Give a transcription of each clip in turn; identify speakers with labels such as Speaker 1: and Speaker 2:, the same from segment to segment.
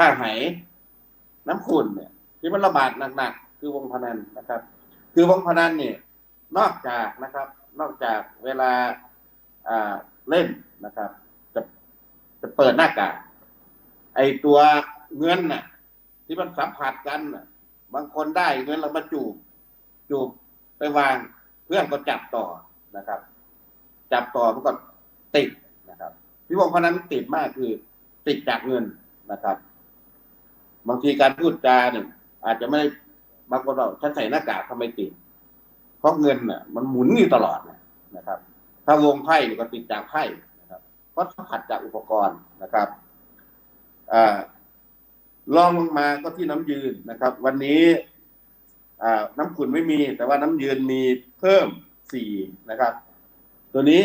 Speaker 1: ผ้าไหน้ำขุ่นเนี่ย ที่มันระบาดหนักๆคือวงพนันนะครับ คือวงพนันเนี่ยนอกจากนะครับ นอกจากเวลาอ่าเล่นนะครับ จะจะเปิดหน้ากากไอตัวเงินน่ะ ที่มันสัมผัสกันน่ะ บางคนได้เงินเรามาจูบจูบไปวางเพื่อนก็จับต่อนะครับ จับต่อมันก็ติดนะครับ ที่วงพนันติดมากคือติดจากเงินนะครับ บางทีการพูดจาเนี่ยอาจจะไม่ได้บางคนบอกฉันใส่หน้ากากทำไมติดเพราะเงินน่ะ มันหมุนอยู่ตลอดนะครับ ถ้าวงไพ่ก็ติดจากไพ่นะครับเพราะสัมผัสจากอุปกรณ์นะครับอลองลงมาก็ที่น้ำยืนนะครับ วันนี้น้ำขุ่นไม่มี แต่ว่าน้ำยืนมีเพิ่มสี่นะครับ ตัวนี้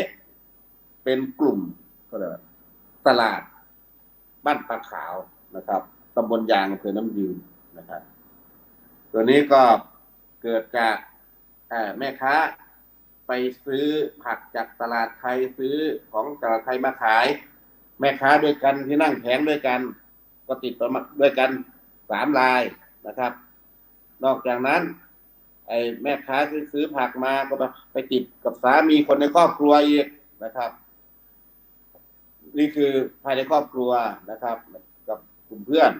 Speaker 1: เป็นกลุ่มก็เลยตลาดบ้านปลาขาวนะครับ ตำบลยางอำเภอน้ำยืนนะครับ ตัวนี้ก็เกิดจากแม่ค้าไปซื้อผักจากตลาดไทยซื้อของตลาดไทยมาขาย แม่ค้าด้วยกันที่นั่งแผงด้วยกัน ก็ติดประมาด้วยกันสามรายนะครับ นอกจากนั้น ไอ้แม่ค้าที่ซื้อผักมาก็ไปไปติดกับสามีคนในครอบครัวอีกนะครับ นี่คือภายในครอบครัวนะครับ กลุ่มเพื่อน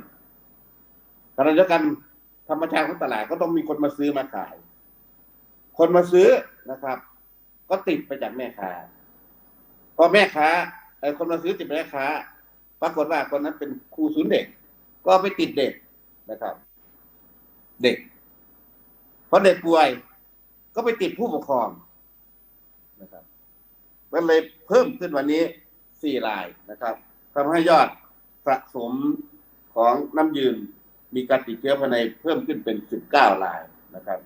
Speaker 1: ขณะเดียวกันธรรมชาติของตลาดก็ต้องมีคนมาซื้อมาขาย คนมาซื้อนะครับ ก็ติดไปจากแม่ค้าพอแม่ค้าไอ้คนมาซื้อติดแม่ค้า ปรากฏว่าคนนั้นเป็นครูศูนย์เด็ก ก็ไปติดเด็กนะครับ เด็กพราะเด็กป่วย ก็ไปติดผู้ปกครองนะครับมันเลยเพิ่มขึ้นวันนี้สี่รายนะครับทำให้ยอดสะสม ของน้ำยืนมีการติดเชื้อภายในเพิ่มขึ้นเป็น 19รายนะครับ